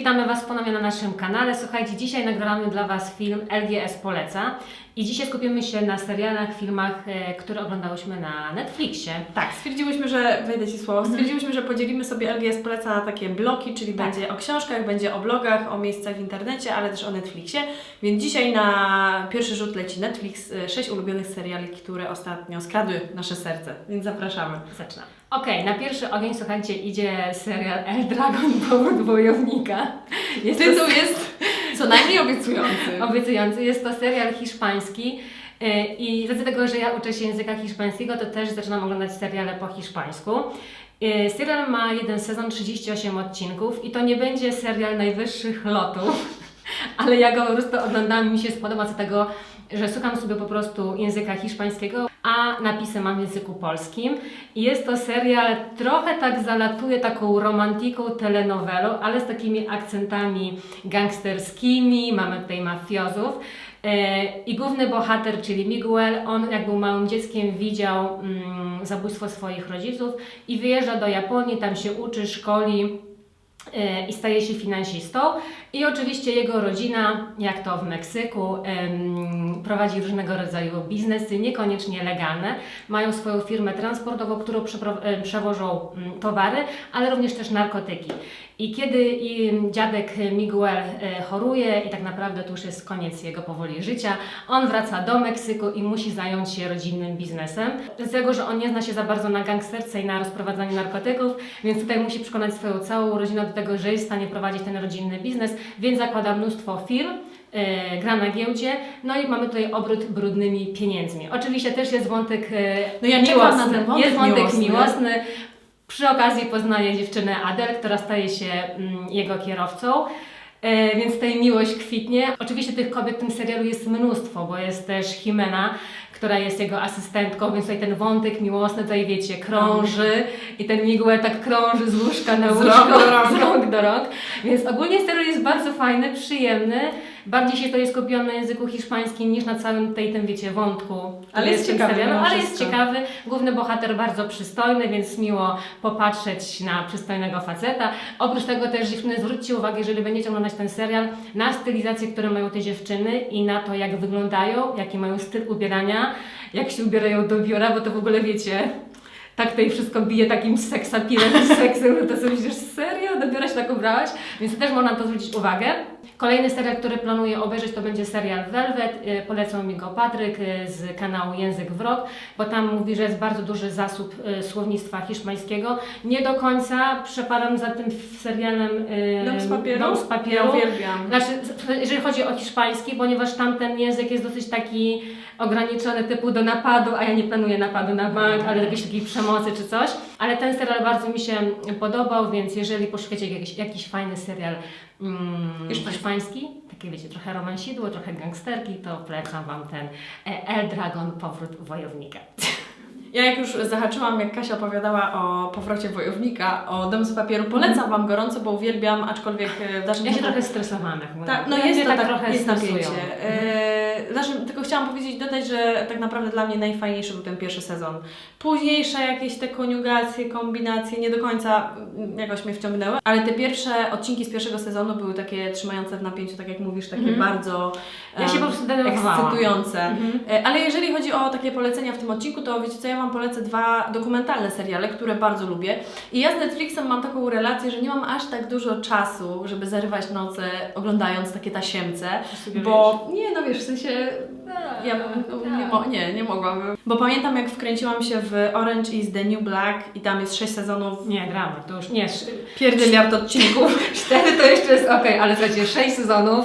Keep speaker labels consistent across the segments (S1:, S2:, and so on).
S1: Witamy Was ponownie na naszym kanale. Słuchajcie, dzisiaj nagramy dla Was film LGS Poleca i dzisiaj skupimy się na serialach, filmach, e, które oglądałyśmy na Netflixie.
S2: Tak, stwierdziłyśmy, że, wejdę Ci słowo, stwierdziłyśmy, że podzielimy sobie LGS poleca na takie bloki, czyli
S1: Tak.
S2: będzie o książkach, będzie o blogach, o miejscach w internecie, ale też o Netflixie. Więc dzisiaj na pierwszy rzut leci Netflix, y, sześć ulubionych seriali, które ostatnio skradły nasze serce, więc zapraszamy.
S1: Zaczynam. Okej, na pierwszy ogień, słuchajcie, idzie serial El Dragon Powrót Wojownika. Jest to
S2: Tytuł jest co najmniej obiecujący.
S1: obiecujący. Jest to serial hiszpański. e, I z racji tego, że ja uczę się języka hiszpańskiego, to też zaczynam oglądać seriale po hiszpańsku. E, Serial ma jeden sezon, 38 odcinków i to nie będzie serial najwyższych lotów, ale ja go po prostu oglądam mi się spodoba z tego, że słucham sobie po prostu języka hiszpańskiego, a napisy mam w języku polskim. I jest to serial, trochę tak zalatuje taką romantiką telenowelą, ale z takimi akcentami gangsterskimi, mamy tutaj mafiozów. E, I główny bohater, czyli Miguel, on jak był małym dzieckiem widział mm, zabójstwo swoich rodziców i wyjeżdża do Japonii, tam się uczy, szkoli e, i staje się finansistą. I oczywiście jego rodzina, jak to w Meksyku, prowadzi różnego rodzaju biznesy, niekoniecznie legalne. Mają swoją firmę transportową, którą przewożą mm, towary, ale również też narkotyki. I kiedy dziadek Miguel e, choruje i tak naprawdę to już jest koniec jego powoli życia, on wraca do Meksyku i musi zająć się rodzinnym biznesem. Z tego, że on nie zna się za bardzo na gangsterce i na rozprowadzaniu narkotyków, więc tutaj musi przekonać swoją całą rodzinę do tego, że jest w stanie prowadzić ten rodzinny biznes, więc zakłada mnóstwo firm. e, Gra na giełdzie, no i mamy tutaj obrót brudnymi pieniędzmi. Oczywiście też jest wątek e,
S2: No ja
S1: miłosny.
S2: na ten wątek
S1: jest wątek
S2: miłosny.
S1: miłosny. Przy okazji poznaje dziewczynę Adel, która staje się mm, jego kierowcą. E, więc tutaj miłość kwitnie. Oczywiście tych kobiet w tym serialu jest mnóstwo, bo jest też Jimena, która jest jego asystentką, więc tutaj ten wątek miłosny tutaj wiecie, krąży i ten Miguel tak krąży z łóżka na łóżko, z rąk do rąk. Więc ogólnie serial jest bardzo fajny, przyjemny. Bardziej się to jest skupione na języku hiszpańskim niż na całym tutaj tym, wiecie, wątku.
S2: Ale jest ciekawy mimo
S1: ale jest ciekawy. Główny bohater bardzo przystojny, więc miło popatrzeć na przystojnego faceta. Oprócz tego też dziewczyny, zwróćcie uwagę, jeżeli będziecie oglądać ten serial, na stylizację, które mają te dziewczyny i na to, jak wyglądają, jaki mają styl ubierania, jak się ubierają do biura, bo to w ogóle wiecie, tak tutaj wszystko bije takim seksapilem seksem, że to sobie myślisz, serio? Do biura się tak ubrałaś? Więc też można na to zwrócić uwagę. Kolejny serial, który planuję obejrzeć, to będzie serial Velvet. Y, Polecał mi go Patryk y, z kanału Język w Rok, bo tam mówi, że jest bardzo duży zasób y, słownictwa hiszpańskiego. Nie do końca przepadam za tym serialem
S2: Dom z papieru?
S1: Dom z
S2: Ja
S1: papieru.
S2: uwielbiam.
S1: Znaczy, jeżeli chodzi o hiszpański, ponieważ tamten język jest dosyć taki ograniczony typu do napadu, a ja nie planuję napadu na bank, ale jakiejś takiej przemocy czy coś. Ale ten serial bardzo mi się podobał, więc jeżeli poszukacie jakiś, jakiś fajny serial mm,
S2: Hiszpański.
S1: hiszpański, takie wiecie, trochę romansidło, trochę gangsterki, to polecam Wam ten e, El Dragon, Powrót Wojownika.
S2: Ja jak już zahaczyłam, jak Kasia opowiadała o powrocie wojownika, o Dom z papieru, polecam Wam gorąco, bo uwielbiam, aczkolwiek e, w dalszym
S1: Ja się trochę stresowałam.
S2: Tak, no jest to tak,
S1: trochę
S2: jest napięcie. E, znaczy, tylko chciałam powiedzieć, dodać, że tak naprawdę dla mnie najfajniejszy był ten pierwszy sezon. Późniejsze jakieś te koniugacje, kombinacje nie do końca mm, jakoś mnie wciągnęły, ale te pierwsze odcinki z pierwszego sezonu były takie trzymające w napięciu, tak jak mówisz, takie
S1: Mhm.
S2: bardzo
S1: Ja się po prostu
S2: ekscytujące.
S1: Mhm.
S2: E, Ale jeżeli chodzi o takie polecenia w tym odcinku, to wiecie co, ja Wam polecę dwa dokumentalne seriale, które bardzo lubię. I ja z Netflixem mam taką relację, że nie mam aż tak dużo czasu, żeby zarywać noce oglądając takie tasiemce, bo nie, no wiesz, w sensie ja bym, nie, mo- nie, nie mogłabym. Bo pamiętam jak wkręciłam się w Orange is the New Black i tam jest sześć sezonów,
S1: Nie, dramat, to już nie.
S2: pierdyliard odcinków.
S1: Cztery to jeszcze jest ok, ale słuchajcie, sześć sezonów.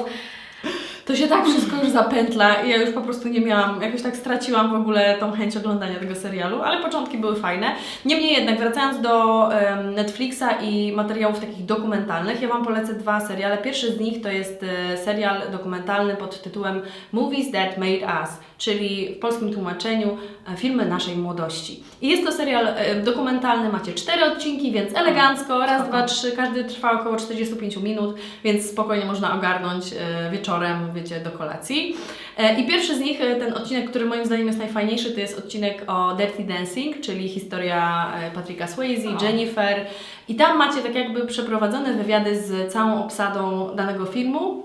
S2: To się tak wszystko już zapętla i ja już po prostu nie miałam, jakoś tak straciłam w ogóle tą chęć oglądania tego serialu, ale początki były fajne. Niemniej jednak, wracając do Netflixa i materiałów takich dokumentalnych, ja Wam polecę dwa seriale. Pierwszy z nich to jest e, serial dokumentalny pod tytułem Movies That Made Us, czyli w polskim tłumaczeniu e, filmy naszej młodości. I jest to serial e, dokumentalny, macie cztery odcinki, więc elegancko, raz,
S1: Spoko.
S2: dwa, trzy, każdy trwa około 45 minut, więc spokojnie można ogarnąć wieczorem wiecie, do kolacji. E, I pierwszy z nich, e, ten odcinek, który moim zdaniem jest najfajniejszy, to jest odcinek o Dirty Dancing, czyli historia e, Patricka Swayze,
S1: O.
S2: Jennifer. I tam macie tak jakby przeprowadzone wywiady z całą obsadą danego filmu.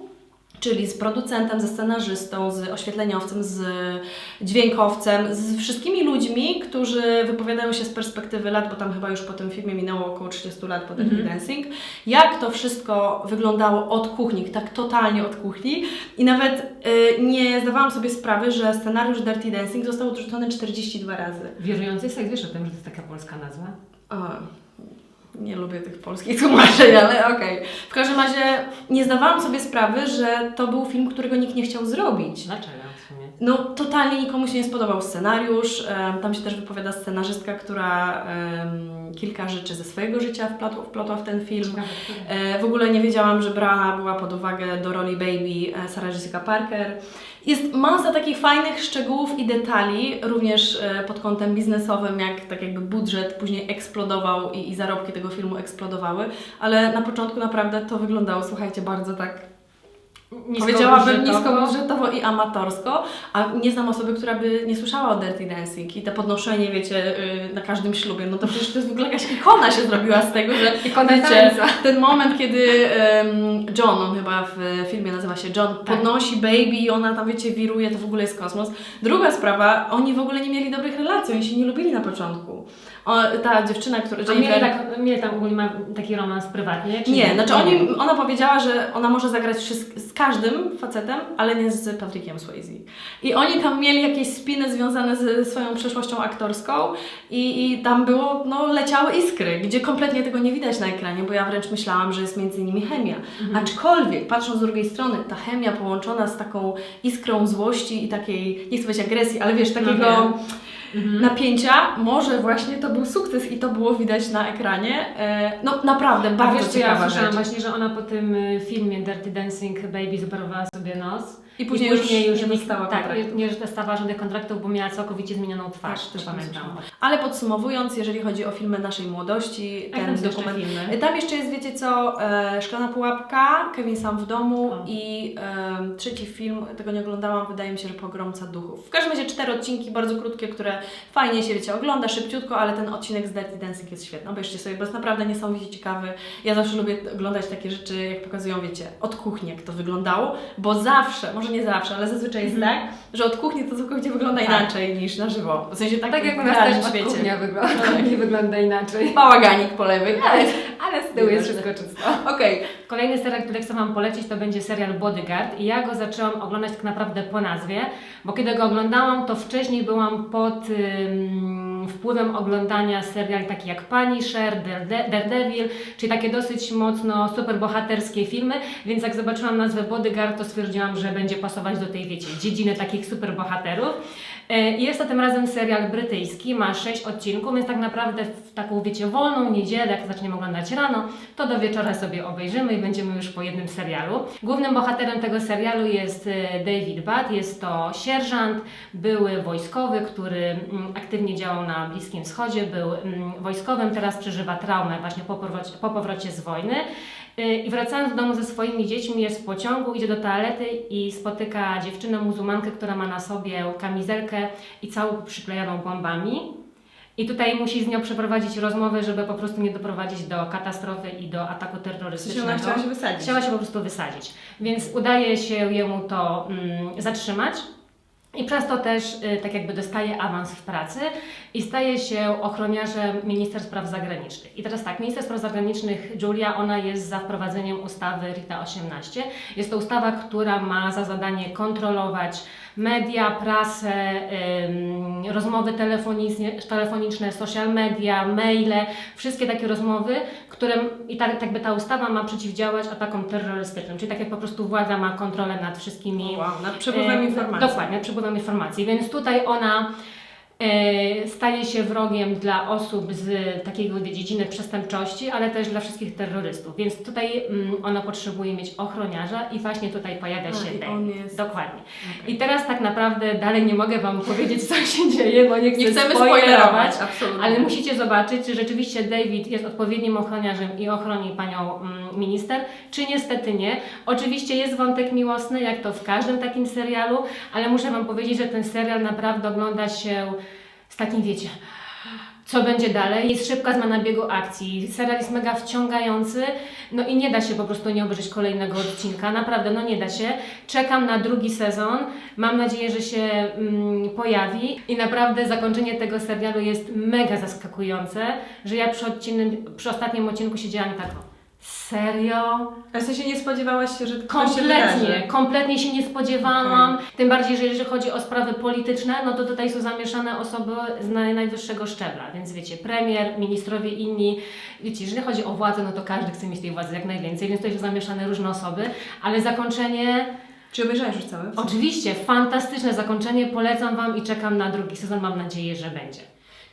S2: Czyli z producentem, ze scenarzystą, z oświetleniowcem, z dźwiękowcem, z wszystkimi ludźmi, którzy wypowiadają się z perspektywy lat, bo tam chyba już po tym filmie minęło około 30 lat po Dirty Dancing, jak to wszystko wyglądało od kuchni, tak totalnie od kuchni. I nawet y, nie zdawałam sobie sprawy, że scenariusz Dirty Dancing został odrzucony 42 razy.
S1: Wierujący seks, wiesz o tym, że to jest taka polska nazwa?
S2: O, nie lubię tych polskich tłumaczeń, ale okej. W każdym razie nie zdawałam sobie sprawy, że to był film, którego nikt nie chciał zrobić.
S1: Dlaczego w sumie?
S2: No, totalnie nikomu się nie spodobał scenariusz. Em, Tam się też wypowiada scenarzystka, która em, kilka rzeczy ze swojego życia wplotła, wplotła w ten film.
S1: Ciekawe?
S2: E, w ogóle nie wiedziałam, że brana była pod uwagę do roli Baby e, Sarah Jessica Parker. Jest masa takich fajnych szczegółów i detali, również e, pod kątem biznesowym, jak tak jakby budżet później eksplodował i, i zarobki tego filmu eksplodowały, ale na początku naprawdę to wyglądało, słuchajcie, bardzo tak Powiedziałabym
S1: Niskobudżetowo.
S2: i amatorsko, a nie znam osoby, która by nie słyszała o Dirty Dancing i to podnoszenie, wiecie, y, na każdym ślubie, no to przecież to jest w ogóle jakaś ikona się zrobiła z tego, że
S1: Ikona
S2: wiecie, ten moment, kiedy John, on chyba w filmie nazywa się John,
S1: Tak.
S2: podnosi baby i ona tam, wiecie, wiruje, to w ogóle jest kosmos. Druga sprawa, oni w ogóle nie mieli dobrych relacji, oni się nie lubili na początku. O, ta dziewczyna, która...
S1: A mieli,
S2: Jennifer-
S1: tak, mieli tam ogólnie ma taki romans prywatnie? Czy
S2: nie, znaczy oni, ona powiedziała, że ona może zagrać z każdym facetem, ale nie z Patrickiem Swayze. I oni tam mieli jakieś spiny związane ze swoją przeszłością aktorską i, i tam było, no leciały iskry, gdzie kompletnie tego nie widać na ekranie, bo ja wręcz myślałam, że jest między nimi chemia. Aczkolwiek, patrząc z drugiej strony, ta chemia połączona z taką iskrą złości i takiej, nie chcę powiedzieć agresji, ale wiesz, takiego
S1: wiem. Mhm.
S2: napięcia, może właśnie to był sukces i to było widać na ekranie. E, No naprawdę,
S1: A
S2: bardzo
S1: wiesz, co ja
S2: ciekawa
S1: słyszałam
S2: rzecz.
S1: właśnie, że ona po tym y, filmie Dirty Dancing Baby zoperowała sobie nos.
S2: I później, już, nie
S1: nikt-
S2: dostała
S1: tak,
S2: kontraktu.
S1: nie, nie dostała żadnych kontraktów, bo miała całkowicie zmienioną twarz,
S2: Tak,
S1: też pamiętam.
S2: Ale podsumowując, jeżeli chodzi o filmy naszej młodości, ten
S1: jeszcze
S2: dokument.
S1: filmy?
S2: Tam jeszcze jest, wiecie co, e, Szklana Pułapka, Kevin Sam w domu
S1: O.
S2: i e, trzeci film, tego nie oglądałam, wydaje mi się, że Pogromca Duchów. W każdym razie cztery odcinki, bardzo krótkie, które fajnie się, wiecie, ogląda, szybciutko, ale ten odcinek z Dirty Dancing jest świetny. Obejrzcie sobie, bo jest naprawdę niesamowicie ciekawy. Ja zawsze lubię oglądać takie rzeczy, jak pokazują, wiecie, od kuchni, jak to wyglądało, bo zawsze, może nie zawsze, ale zazwyczaj jest
S1: Mhm.
S2: tak, że od kuchni to całkowicie wygląda
S1: Tak.
S2: inaczej niż na żywo. W sensie tak,
S1: Tak jak u
S2: w
S1: nas też
S2: świecie.
S1: kuchnia wygląda, nie wygląda inaczej.
S2: Bałaganik po lewej, ale
S1: Ale z tyłu jest wszystko czysto.
S2: okej.
S1: Kolejny serial, który chcę Wam polecić, to będzie serial Bodyguard i ja go zaczęłam oglądać tak naprawdę po nazwie, bo kiedy go oglądałam, to wcześniej byłam pod ym, wpływem oglądania seriali takich jak Punisher, Darede- Daredevil, czyli takie dosyć mocno superbohaterskie filmy, więc jak zobaczyłam nazwę Bodyguard, to stwierdziłam, że będzie pasować do tej, wiecie, dziedziny takich superbohaterów. E, Jest to tym razem serial brytyjski, ma 6 odcinków, więc tak naprawdę w taką, wiecie, wolną niedzielę, jak zaczniemy oglądać rano, to do wieczora sobie obejrzymy i będziemy już po jednym serialu. Głównym bohaterem tego serialu jest e, David Butt, jest to sierżant, były wojskowy, który mm, aktywnie działał na Bliskim Wschodzie, był mm, wojskowym, teraz przeżywa traumę właśnie po powrocie, po powrocie z wojny. Y, I wracając do domu ze swoimi dziećmi, jest w pociągu, idzie do toalety i spotyka dziewczynę muzułmankę, która ma na sobie kamizelkę i całą przyklejoną bombami. I tutaj musi z nią przeprowadzić rozmowę, żeby po prostu nie doprowadzić do katastrofy i do ataku
S2: Coś ona
S1: terrorystycznego.
S2: chciała się wysadzić.
S1: Chciała się po prostu wysadzić. Więc udaje się jemu to mm, zatrzymać. I przez to też y, tak jakby dostaje awans w pracy i staje się ochroniarzem Minister Spraw Zagranicznych. I teraz tak, Minister Spraw Zagranicznych Julia, ona jest za wprowadzeniem ustawy RITA 18. Jest to ustawa, która ma za zadanie kontrolować media, prasę, rozmowy telefoniczne, social media, maile, wszystkie takie rozmowy, które i tak, tak by ta ustawa ma przeciwdziałać atakom terrorystycznym, czyli tak jak po prostu władza ma kontrolę nad wszystkimi
S2: Wow, nad przepływem informacji.
S1: Dokładnie, nad przepływem informacji. Więc tutaj ona staje się wrogiem dla osób z takiego dziedziny przestępczości, ale też dla wszystkich terrorystów. Więc tutaj mm, ona potrzebuje mieć ochroniarza i właśnie tutaj pojawia
S2: A,
S1: się
S2: on jest-
S1: Dokładnie. I teraz tak naprawdę dalej nie mogę Wam powiedzieć, co się dzieje, bo nie chcę
S2: Nie chcemy
S1: spoilerować.
S2: spoilerować, absolutnie.
S1: Ale musicie zobaczyć, że rzeczywiście David jest odpowiednim ochroniarzem i ochroni panią mm, minister, czy niestety nie. Oczywiście jest wątek miłosny, jak to w każdym takim serialu, ale muszę Wam powiedzieć, że ten serial naprawdę ogląda się z takim, wiecie, co będzie dalej. Jest szybka zmiana biegu akcji. Serial jest mega wciągający, no i nie da się po prostu nie obejrzeć kolejnego odcinka. Naprawdę, no nie da się. Czekam na drugi sezon. Mam nadzieję, że się mm, pojawi. I naprawdę zakończenie tego serialu jest mega zaskakujące, że ja przy, odcinku, przy ostatnim odcinku siedziałam tak, serio?
S2: Ale w sensie nie spodziewałaś się, że to się
S1: Kompletnie,
S2: wydarzy?
S1: kompletnie się nie spodziewałam. Tym bardziej, że jeżeli chodzi o sprawy polityczne, no to tutaj są zamieszane osoby z naj, najwyższego szczebla, więc wiecie, premier, ministrowie inni, wiecie, jeżeli chodzi o władzę, no to każdy chce mieć tej władzy jak najwięcej, więc tutaj są zamieszane różne osoby, ale zakończenie,
S2: Czy obejrzałeś już cały?
S1: oczywiście, fantastyczne zakończenie, polecam Wam i czekam na drugi sezon, mam nadzieję, że będzie.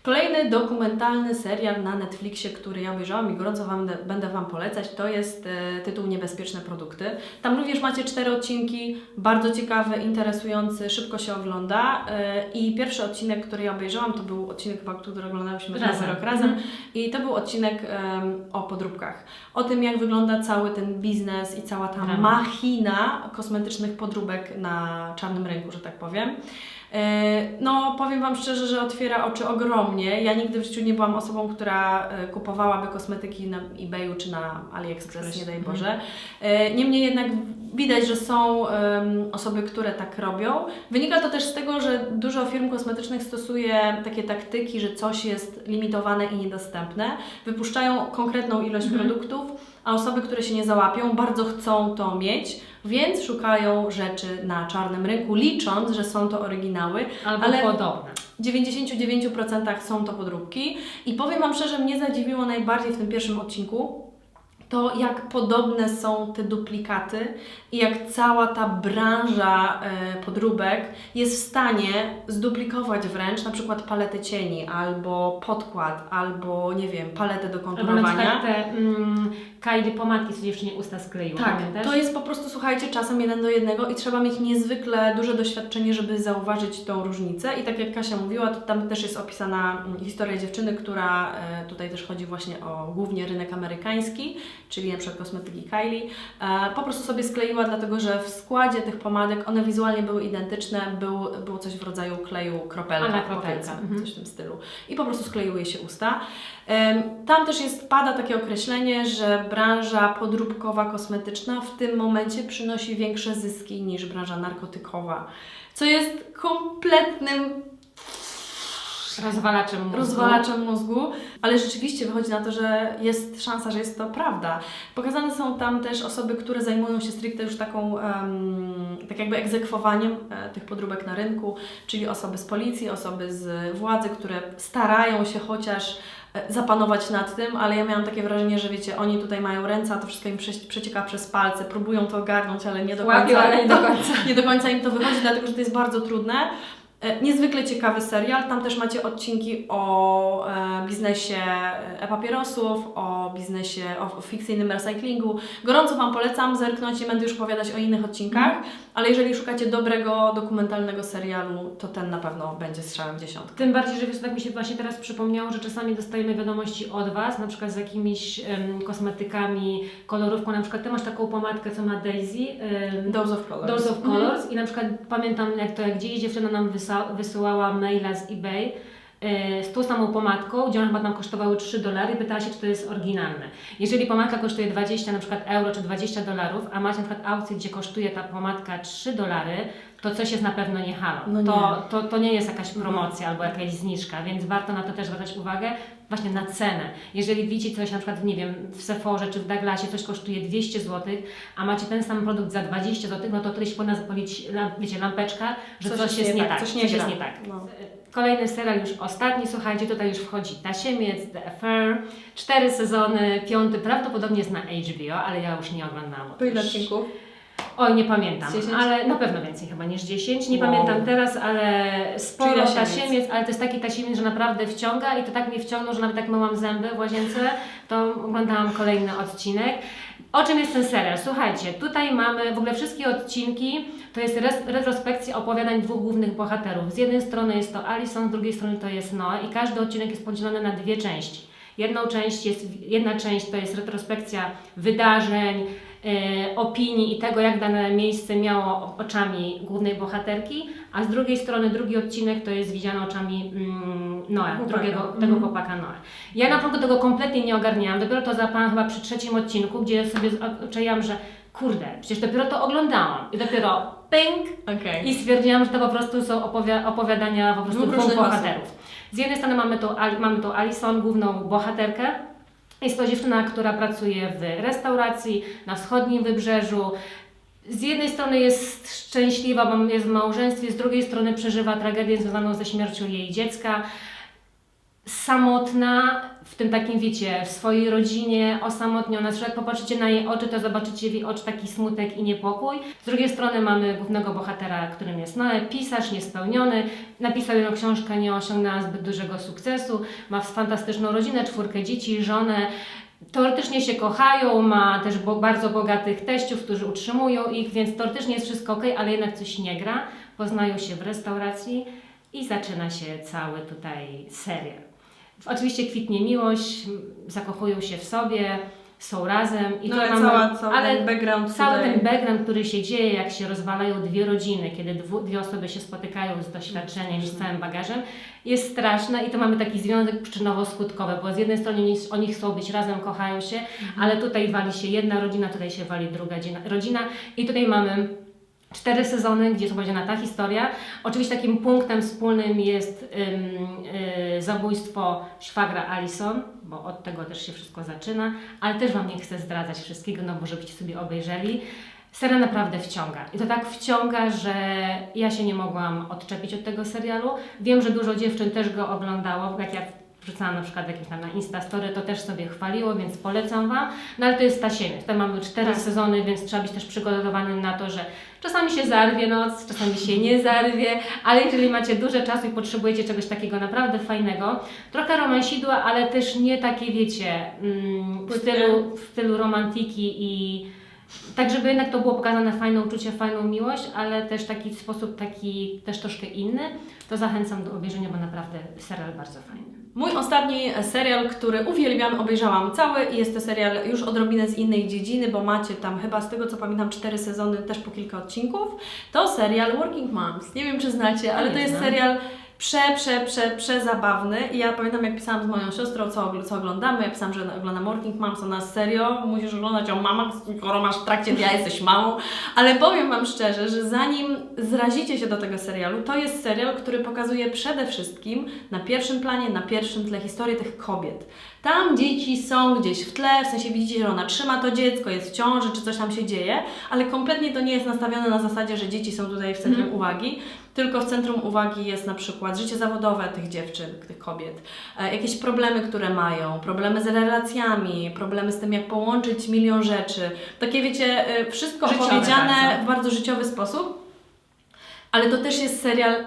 S2: Kolejny dokumentalny serial na Netflixie, który ja obejrzałam i gorąco wam, będę Wam polecać, to jest e, tytuł Niebezpieczne produkty. Tam również macie cztery odcinki, bardzo ciekawy, interesujący, szybko się ogląda. E, I pierwszy odcinek, który ja obejrzałam, to był odcinek, chyba, który oglądałyśmy
S1: Razem.
S2: rok razem.
S1: Mhm.
S2: I to był odcinek em, o podróbkach. O tym, jak wygląda cały ten biznes i cała ta
S1: Drama.
S2: machina kosmetycznych podróbek na czarnym rynku, że tak powiem. E, No, powiem Wam szczerze, że otwiera oczy ogromnie. Ja nigdy w życiu nie byłam osobą, która e, kupowałaby kosmetyki na eBayu czy na AliExpress, nie daj
S1: Mhm.
S2: Boże. E, Niemniej jednak widać, że są osoby, które tak robią. Wynika to też z tego, że dużo firm kosmetycznych stosuje takie taktyki, że coś jest limitowane i niedostępne. Wypuszczają konkretną ilość
S1: Mhm.
S2: produktów, a osoby, które się nie załapią, bardzo chcą to mieć, więc szukają rzeczy na czarnym rynku, licząc, że są to oryginały.
S1: Albo
S2: Ale-
S1: podobne.
S2: W 99% są to podróbki. I powiem Wam szczerze, mnie zadziwiło najbardziej w tym pierwszym odcinku to, jak podobne są te duplikaty i jak cała ta branża e, podróbek jest w stanie zduplikować wręcz na przykład paletę cieni, albo podkład, albo nie wiem, paletę do
S1: Albo na
S2: konturowania.
S1: te mm, Kylie pomadki, co dziewczynie usta skleiła,
S2: Tak,
S1: pamiętasz?
S2: to jest po prostu, słuchajcie, czasem jeden do jednego i trzeba mieć niezwykle duże doświadczenie, żeby zauważyć tą różnicę. I tak jak Kasia mówiła, to tam też jest opisana mm, historia dziewczyny, która e, tutaj też chodzi właśnie o głównie rynek amerykański, czyli na przykład kosmetyki Kylie. E, po prostu sobie skleiła, dlatego że w składzie tych pomadek one wizualnie były identyczne, był, było coś w rodzaju kleju kropelka,
S1: A, na kropelka, mhm.
S2: coś w tym stylu. I po prostu skleiły jej się usta. Tam też jest, pada takie określenie, że branża podróbkowa kosmetyczna w tym momencie przynosi większe zyski niż branża narkotykowa, co jest kompletnym
S1: Rozwalaczem mózgu.
S2: rozwalaczem mózgu, ale rzeczywiście wychodzi na to, że jest szansa, że jest to prawda. Pokazane są tam też osoby, które zajmują się stricte już taką, em, tak jakby egzekwowaniem e, tych podróbek na rynku, czyli osoby z policji, osoby z władzy, które starają się chociaż zapanować nad tym, ale ja miałam takie wrażenie, że wiecie, oni tutaj mają ręce, a to wszystko im prze- przecieka przez palce, próbują to ogarnąć, ale nie do końca.
S1: Łapią, ale nie do końca.
S2: nie do końca im to wychodzi, dlatego że to jest bardzo trudne. E, Niezwykle ciekawy serial. Tam też macie odcinki o e, biznesie e-papierosów, o biznesie, o fikcyjnym recyklingu. Gorąco Wam polecam zerknąć, nie będę już opowiadać o innych odcinkach, ale jeżeli szukacie dobrego, dokumentalnego serialu, to ten na pewno będzie strzałem w dziesiątkę.
S1: Tym bardziej, że wiesz, tak mi się właśnie teraz przypomniało, że czasami dostajemy wiadomości od Was, na przykład z jakimiś em, kosmetykami, kolorówką, na przykład Ty masz taką pomadkę, co ma Daisy, em,
S2: Dose of Colors.
S1: Dose of
S2: Mhm.
S1: Colors i na przykład pamiętam jak to jak gdzieś dziewczyna nam wysa- wysyłała maila z eBay e, z tą samą pomadką, gdzie one chyba nam kosztowały 3 dolary i pytała się, czy to jest oryginalne. Jeżeli pomadka kosztuje 20 na przykład euro czy 20 dolarów, a macie na przykład aukcję, gdzie kosztuje ta pomadka 3 dolary, to coś jest na pewno nie halo.
S2: No
S1: to,
S2: nie.
S1: to, to nie jest jakaś promocja albo jakaś zniżka, więc warto na to też zwracać uwagę właśnie na cenę. Jeżeli widzicie coś na przykład, nie wiem, w Sephorze czy w Douglasie coś kosztuje 200 zł, a macie ten sam produkt za 20 zł, no to się powinna zapalić, wiecie, lampeczka, że coś, jest nie tak,
S2: coś nie
S1: coś jest nie tak.
S2: No.
S1: Kolejny serial już ostatni, słuchajcie, tutaj już wchodzi Tasiemiec, The Affair, cztery sezony, piąty prawdopodobnie jest na HBO, ale ja już nie oglądałam.
S2: Po ile odcinków?
S1: Oj, nie pamiętam,
S2: Z 10?
S1: ale na pewno więcej chyba niż 10. Nie
S2: Wow.
S1: pamiętam teraz, ale sporo
S2: Czyli tasiemiec.
S1: tasiemiec, ale to jest taki tasiemiec, że naprawdę wciąga i to tak mnie wciągnął, że nawet jak myłam zęby w łazience, to oglądałam kolejny odcinek. O czym jest ten serial? Słuchajcie, tutaj mamy w ogóle wszystkie odcinki, to jest retrospekcja opowiadań dwóch głównych bohaterów. Z jednej strony jest to Alison, z drugiej strony to jest Noah i każdy odcinek jest podzielony na dwie części. Jedną część jest, jedna część to jest retrospekcja wydarzeń, opinii i tego, jak dane miejsce miało oczami głównej bohaterki, a z drugiej strony drugi odcinek to jest widziany oczami mm, Noa,
S2: Chłopaka.
S1: drugiego,
S2: Mhm.
S1: tego chłopaka Noa. Ja na początku tego kompletnie nie ogarniałam, dopiero to zapałam chyba przy trzecim odcinku, gdzie sobie odczaiłam, że kurde, przecież dopiero to oglądałam i dopiero ping
S2: Okej.
S1: i stwierdziłam, że to po prostu są opowia- opowiadania po prostu
S2: Dwóch
S1: dwóch bohaterów. Z jednej strony mamy Ali- mamy tu Alison, główną bohaterkę. Jest to dziewczyna, która pracuje w restauracji na wschodnim wybrzeżu. Z jednej strony jest szczęśliwa, bo jest w małżeństwie, z drugiej strony przeżywa tragedię związaną ze śmiercią jej dziecka. Samotna, w tym takim, wiecie, w swojej rodzinie, osamotniona. Zresztą jak popatrzycie na jej oczy, to zobaczycie w jej oczy taki smutek i niepokój. Z drugiej strony mamy głównego bohatera, którym jest Noe, pisarz niespełniony. Napisał jedną książkę, nie osiągnęła zbyt dużego sukcesu. Ma fantastyczną rodzinę, czwórkę dzieci, żonę. Teoretycznie się kochają, ma też bardzo bogatych teściów, którzy utrzymują ich, więc teoretycznie jest wszystko ok, ale jednak coś nie gra. Poznają się w restauracji i zaczyna się cały tutaj serial. Oczywiście kwitnie miłość, zakochują się w sobie, są razem i
S2: No
S1: tu
S2: ale
S1: mamy,
S2: cała, cały
S1: ale
S2: ten background
S1: cały
S2: tutaj.
S1: ten background, który się dzieje, jak się rozwalają dwie rodziny, kiedy dwu, dwie osoby się spotykają z doświadczeniem i z całym bagażem, jest straszne i to mamy taki związek przyczynowo-skutkowy, bo z jednej strony oni, oni chcą być razem, kochają się, ale tutaj wali się jedna rodzina, tutaj się wali druga dzina- rodzina i tutaj mamy cztery sezony, gdzie jest opowiedziana ta historia. Oczywiście takim punktem wspólnym jest ym, y, zabójstwo szwagra Alison, bo od tego też się wszystko zaczyna, ale też Wam nie chcę zdradzać wszystkiego, no bo żebyście sobie obejrzeli. Serial naprawdę wciąga. I to tak wciąga, że ja się nie mogłam odczepić od tego serialu. Wiem, że dużo dziewczyn też go oglądało, jak ja wrzucałam na przykład jakieś tam na Instastory, to też sobie chwaliło, więc polecam Wam. No ale to jest tasiemiec. Tutaj mamy cztery
S2: Tak.
S1: sezony, więc trzeba być też przygotowanym na to, że czasami się zarwie noc, czasami się nie zarwie, ale jeżeli macie dużo czasu i potrzebujecie czegoś takiego naprawdę fajnego, trochę romansidła, ale też nie takie, wiecie, mm, w, stylu, w stylu romantyki i tak, żeby jednak to było pokazane fajne uczucie, fajną miłość, ale też taki sposób taki też troszkę inny, to zachęcam do obejrzenia, bo naprawdę serial bardzo fajny.
S2: Mój ostatni serial, który uwielbiam, obejrzałam cały i jest to serial już odrobinę z innej dziedziny, bo macie tam chyba z tego co pamiętam cztery sezony, też po kilka odcinków. To serial Working Moms. Nie wiem czy znacie, ale to jest serial prze, prze, prze, przezabawny. I ja pamiętam jak pisałam z moją siostrą, co, ogl- co oglądamy, ja pisałam, że oglądam Working Moms, ona serio, musisz oglądać o mamach, skoro masz w trakcie dnia, jesteś mamą, ale powiem Wam szczerze, że zanim zrazicie się do tego serialu, to jest serial, który pokazuje przede wszystkim na pierwszym planie, na pierwszym tle historię tych kobiet. Tam dzieci są gdzieś w tle, w sensie widzicie, że ona trzyma to dziecko, jest w ciąży, czy coś tam się dzieje, ale kompletnie to nie jest nastawione na zasadzie, że dzieci są tutaj w centrum uwagi, tylko w centrum uwagi jest na przykład życie zawodowe tych dziewczyn, tych kobiet, e, jakieś problemy, które mają, problemy z relacjami, problemy z tym, jak połączyć milion rzeczy. Takie wiecie, e, wszystko
S1: Życiowe
S2: opowiedziane
S1: bardzo.
S2: w bardzo życiowy sposób, ale to też jest serial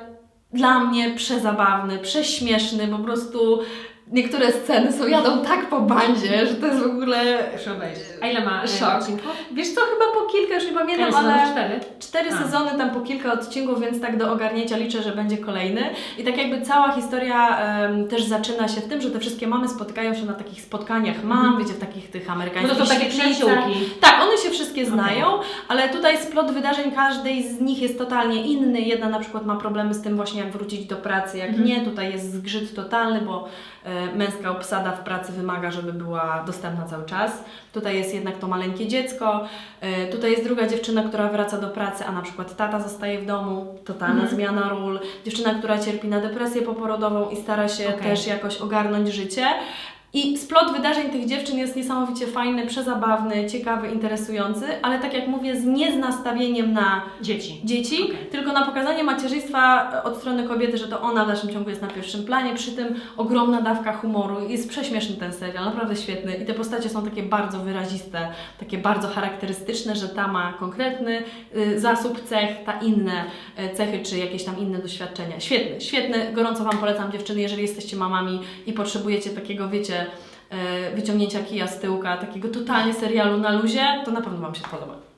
S2: dla mnie przezabawny, prześmieszny, po prostu niektóre sceny są jadą tak po bandzie, że to jest w ogóle...
S1: A ile ma e,
S2: Szok. Wiesz co, chyba po kilka, już nie pamiętam, ale...
S1: Cztery?
S2: Cztery
S1: A.
S2: sezony, tam po kilka odcinków, więc tak do ogarnięcia liczę, że będzie kolejny. I tak jakby cała historia em, też zaczyna się w tym, że te wszystkie mamy spotykają się na takich spotkaniach mam,
S1: Mhm.
S2: wiecie, w takich tych amerykańskich
S1: to są takie przyjaciółki.
S2: Tak, one się wszystkie znają, ale tutaj splot wydarzeń każdej z nich jest totalnie inny. Jedna na przykład ma problemy z tym właśnie, jak wrócić do pracy, jak
S1: Mhm.
S2: nie. Tutaj jest zgrzyt totalny, bo e, męska obsada w pracy wymaga, żeby była dostępna cały czas. Tutaj jest jednak to maleńkie dziecko. E, tutaj jest druga dziewczyna, która wraca do pracy, a na przykład tata zostaje w domu. Totalna
S1: Mhm.
S2: zmiana ról. Dziewczyna, która cierpi na depresję poporodową i stara się
S1: Okej.
S2: też jakoś ogarnąć życie. I splot wydarzeń tych dziewczyn jest niesamowicie fajny, przezabawny, ciekawy, interesujący, ale tak jak mówię, z nie z nastawieniem na
S1: Dzieci.
S2: dzieci,
S1: Okej.
S2: tylko na pokazanie macierzyństwa od strony kobiety, że to ona w dalszym ciągu jest na pierwszym planie, przy tym ogromna dawka humoru. Jest prześmieszny ten serial, naprawdę świetny i te postacie są takie bardzo wyraziste, takie bardzo charakterystyczne, że ta ma konkretny y, zasób cech, ta inne y, cechy, czy jakieś tam inne doświadczenia. Świetny, świetny, gorąco Wam polecam dziewczyny, jeżeli jesteście mamami i potrzebujecie takiego, wiecie, wyciągnięcia kija z tyłka, takiego totalnie serialu na luzie, to na pewno Wam się podoba.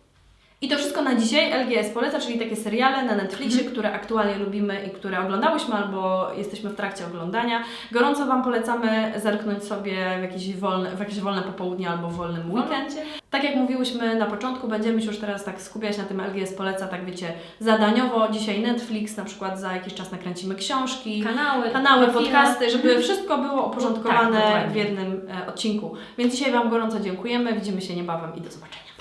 S2: I to wszystko na dzisiaj. LGS poleca, czyli takie seriale na Netflixie,
S1: Mhm.
S2: które aktualnie lubimy i które oglądałyśmy albo jesteśmy w trakcie oglądania. Gorąco Wam polecamy zerknąć sobie w jakieś wolne, w jakieś wolne popołudnie albo w wolnym weekendzie. Tak jak mówiłyśmy na początku, będziemy się już teraz tak skupiać na tym LGS poleca, tak wiecie, zadaniowo. Dzisiaj Netflix, na przykład za jakiś czas nakręcimy książki,
S1: Kanały,
S2: kanały, podcasty, żeby wszystko było uporządkowane
S1: Tak,
S2: w jednym e, odcinku. Więc dzisiaj Wam gorąco dziękujemy, widzimy się niebawem i do zobaczenia.